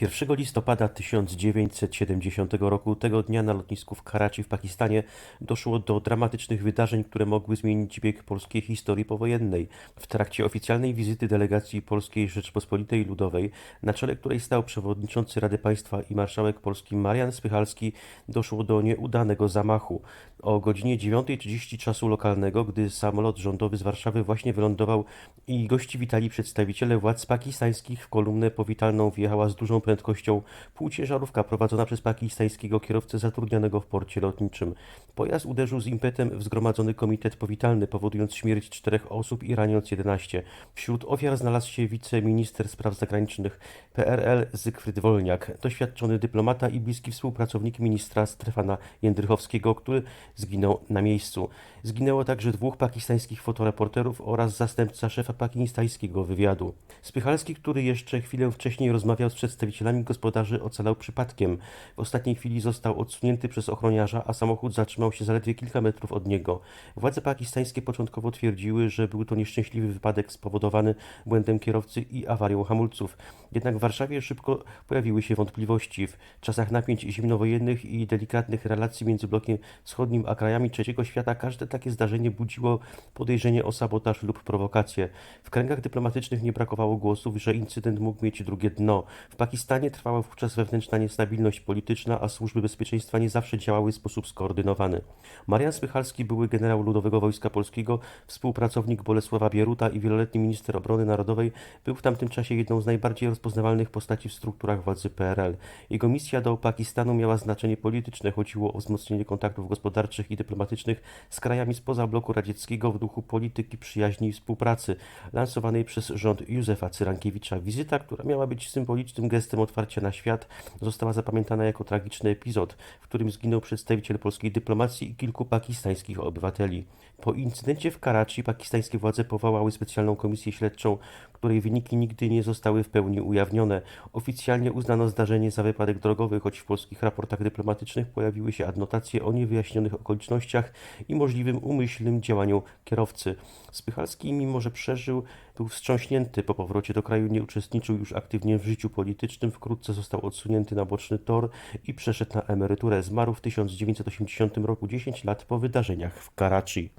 1 listopada 1970 roku, tego dnia na lotnisku w Karachi w Pakistanie, doszło do dramatycznych wydarzeń, które mogły zmienić bieg polskiej historii powojennej. W trakcie oficjalnej wizyty delegacji Polskiej Rzeczpospolitej Ludowej, na czele której stał przewodniczący Rady Państwa i marszałek Polski Marian Spychalski, doszło do nieudanego zamachu. O godzinie 9.30 czasu lokalnego, gdy samolot rządowy z Warszawy właśnie wylądował i gości witali przedstawiciele władz pakistańskich, w kolumnę powitalną wjechała z dużą prędkością półciężarówka prowadzona przez pakistańskiego kierowcę zatrudnionego w porcie lotniczym. Pojazd uderzył z impetem w zgromadzony komitet powitalny, powodując śmierć czterech osób i raniąc 11. Wśród ofiar znalazł się wiceminister spraw zagranicznych PRL Zygfryd Wolniak, doświadczony dyplomata i bliski współpracownik ministra Stefana Jędrychowskiego, który zginął na miejscu. Zginęło także dwóch pakistańskich fotoreporterów oraz zastępca szefa pakistańskiego wywiadu. Spychalski, który jeszcze chwilę wcześniej rozmawiał z przedstawicielami gospodarzy, ocalał przypadkiem. W ostatniej chwili został odsunięty przez ochroniarza, a samochód zatrzymał się zaledwie kilka metrów od niego. Władze pakistańskie początkowo twierdziły, że był to nieszczęśliwy wypadek spowodowany błędem kierowcy i awarią hamulców. Jednak w Warszawie szybko pojawiły się wątpliwości. W czasach napięć zimnowojennych i delikatnych relacji między blokiem wschodnim a krajami trzeciego świata każde takie zdarzenie budziło podejrzenie o sabotaż lub prowokację. W kręgach dyplomatycznych nie brakowało głosów, że incydent mógł mieć drugie dno. W Pakistanie trwała wówczas wewnętrzna niestabilność polityczna, a służby bezpieczeństwa nie zawsze działały w sposób skoordynowany. Marian Spychalski, były generał Ludowego Wojska Polskiego, współpracownik Bolesława Bieruta i wieloletni minister obrony narodowej, był w tamtym czasie jedną z najbardziej rozpoznawalnych postaci w strukturach władzy PRL. Jego misja do Pakistanu miała znaczenie polityczne, chodziło o wzmocnienie kontaktów gospodarczych i dyplomatycznych z krajami spoza bloku radzieckiego w duchu polityki przyjaźni i współpracy, lansowanej przez rząd Józefa Cyrankiewicza. Wizyta, która miała być symbolicznym gestem otwarcia na świat, została zapamiętana jako tragiczny epizod, w którym zginął przedstawiciel polskiej dyplomacji i kilku pakistańskich obywateli. Po incydencie w Karachi pakistańskie władze powołały specjalną komisję śledczą, której wyniki nigdy nie zostały w pełni ujawnione. Oficjalnie uznano zdarzenie za wypadek drogowy, choć w polskich raportach dyplomatycznych pojawiły się adnotacje o niewyjaśnionych okolicznościach i możliwym umyślnym działaniu kierowcy. Spychalski, mimo że przeżył, był wstrząśnięty. Po powrocie do kraju nie uczestniczył już aktywnie w życiu politycznym. Wkrótce został odsunięty na boczny tor i przeszedł na emeryturę. Zmarł w 1980 roku, 10 lat po wydarzeniach w Karachi.